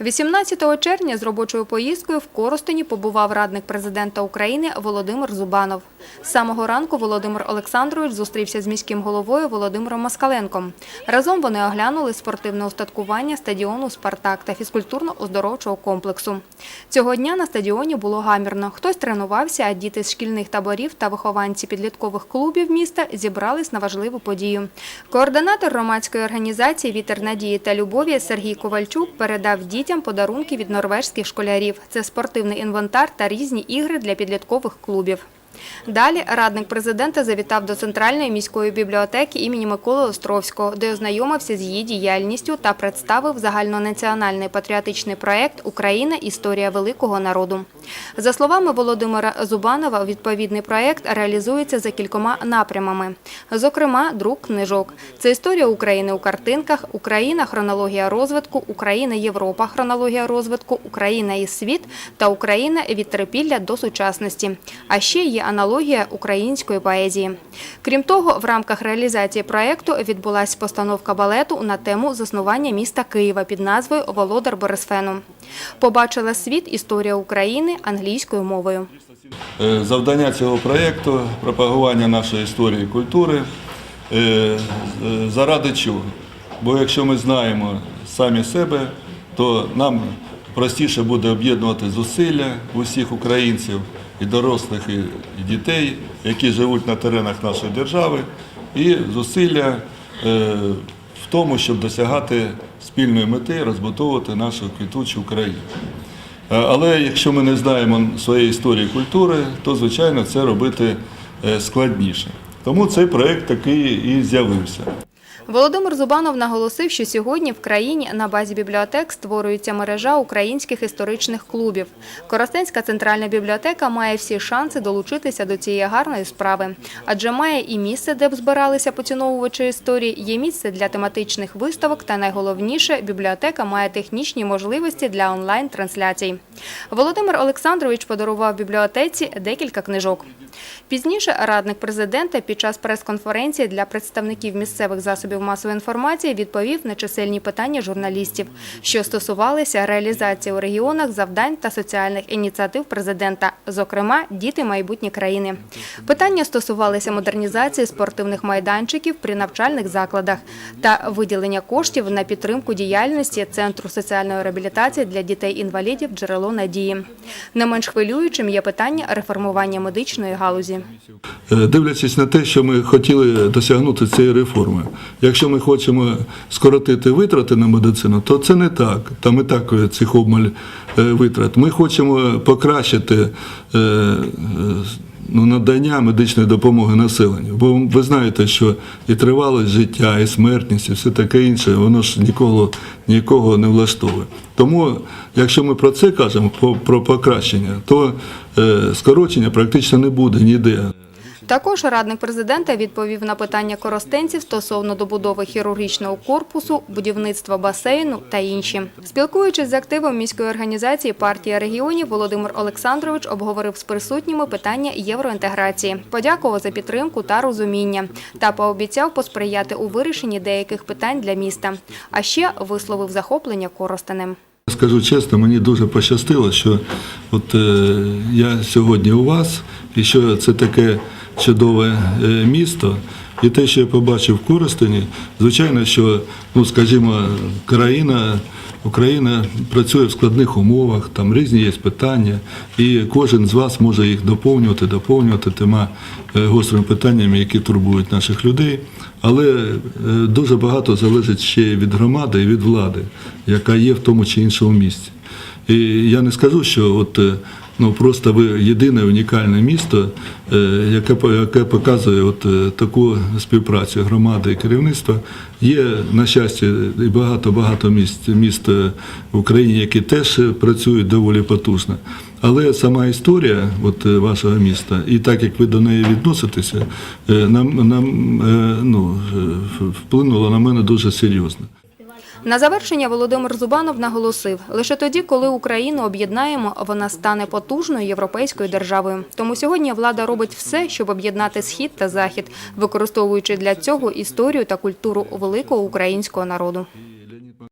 18 червня з робочою поїздкою в Коростені побував радник президента України Володимир Зубанов. З самого ранку Володимир Олександрович зустрівся з міським головою Володимиром Москаленком. Разом вони оглянули спортивне устаткування стадіону «Спартак» та фізкультурно-оздоровчого комплексу. Цього дня на стадіоні було гамірно. Хтось тренувався, а діти з шкільних таборів та вихованці підліткових клубів міста зібрались на важливу подію. Координатор громадської організації «Вітер надії та любові» Сергій Ковальчук передав дітям подарунки від норвежських школярів. Це спортивний інвентар та різні ігри для підліткових клубів. Далі радник президента завітав до Центральної міської бібліотеки імені Миколи Островського, де ознайомився з її діяльністю та представив загальнонаціональний патріотичний проєкт Україна. Історія великого народу. За словами Володимира Зубанова, відповідний проєкт реалізується за кількома напрямами. Зокрема, друк книжок. Це історія України у картинках, Україна хронологія розвитку, Україна Європа хронологія розвитку, Україна і світ та Україна від трипілля до сучасності. А ще є аналогія української поезії. Крім того, в рамках реалізації проєкту відбулася постановка балету на тему заснування міста Києва під назвою Володар Борисфену. Побачила світ історія України англійською мовою. Е, Завдання цього проєкту пропагування нашої історії і культури. Е, е, Заради чого? Бо якщо ми знаємо самі себе, то нам простіше буде об'єднувати зусилля усіх українців, і дорослих, і дітей, які живуть на теренах нашої держави, і зусилля е, в тому, щоб досягати спільної мети, розбудовувати нашу квітучу Україну. Е, Але якщо ми не знаємо своєї історії культури, то звичайно це робити е, складніше. Тому цей проєкт такий і з'явився. Володимир Зубанов наголосив, що сьогодні в країні на базі бібліотек створюється мережа українських історичних клубів. Коростенська центральна бібліотека має всі шанси долучитися до цієї гарної справи, адже має і місце, де б збиралися поціновувачі історії, є місце для тематичних виставок та найголовніше бібліотека має технічні можливості для онлайн-трансляцій. Володимир Олександрович подарував бібліотеці декілька книжок. Пізніше радник президента під час прес-конференції для представників місцевих засобів масової інформації відповів на чисельні питання журналістів, що стосувалися реалізації у регіонах завдань та соціальних ініціатив президента, зокрема діти майбутні країни. Питання стосувалися модернізації спортивних майданчиків при навчальних закладах та виділення коштів на підтримку діяльності Центру соціальної реабілітації для дітей-інвалідів джерело надії. Не менш хвилюючим є питання реформування медичної галузі. Е, Дивлячись на те, що ми хотіли досягнути цієї реформи. Якщо ми хочемо скоротити витрати на медицину, то це не так. Там і так е, цих обмаль е, витрат. Ми хочемо покращити ну, надання медичної допомоги населенню. Бо ви знаєте, що і тривалість життя, і смертність, і все таке інше, воно ж нікого, нікого не влаштовує. Тому, якщо ми про це кажемо, про, покращення, то скорочення практично не буде ніде. Також радник президента відповів на питання коростенців стосовно добудови хірургічного корпусу, будівництва басейну та інші. Спілкуючись з активом міської організації партія регіонів, Володимир Олександрович обговорив з присутніми питання євроінтеграції, подякував за підтримку та розуміння та пообіцяв посприяти у вирішенні деяких питань для міста. А ще висловив захоплення Коростенем. Скажу чесно, мені дуже пощастило, що от е, я сьогодні у вас, і що це таке чудове е, місто. І те, що я побачив в Коростені, звичайно, що, ну скажімо, країна, Україна працює в складних умовах, там різні є питання, і кожен з вас може їх доповнювати, доповнювати тима е, гострими питаннями, які турбують наших людей. Але е, дуже багато залежить ще від громади і від влади, яка є в тому чи іншому місці. І я не скажу, що от ну просто ви єдине унікальне місто, е, яке яке показує от е, таку співпрацю громади і керівництва. Є на щастя і багато багато міст міст е, в Україні, які теж працюють доволі потужно. Але сама історія от, вашого міста, і так як ви до неї відноситеся, нам, нам ну, вплинуло на мене дуже серйозно. На завершення Володимир Зубанов наголосив, лише тоді, коли Україну об'єднаємо, вона стане потужною європейською державою. Тому сьогодні влада робить все, щоб об'єднати схід та захід, використовуючи для цього історію та культуру великого українського народу.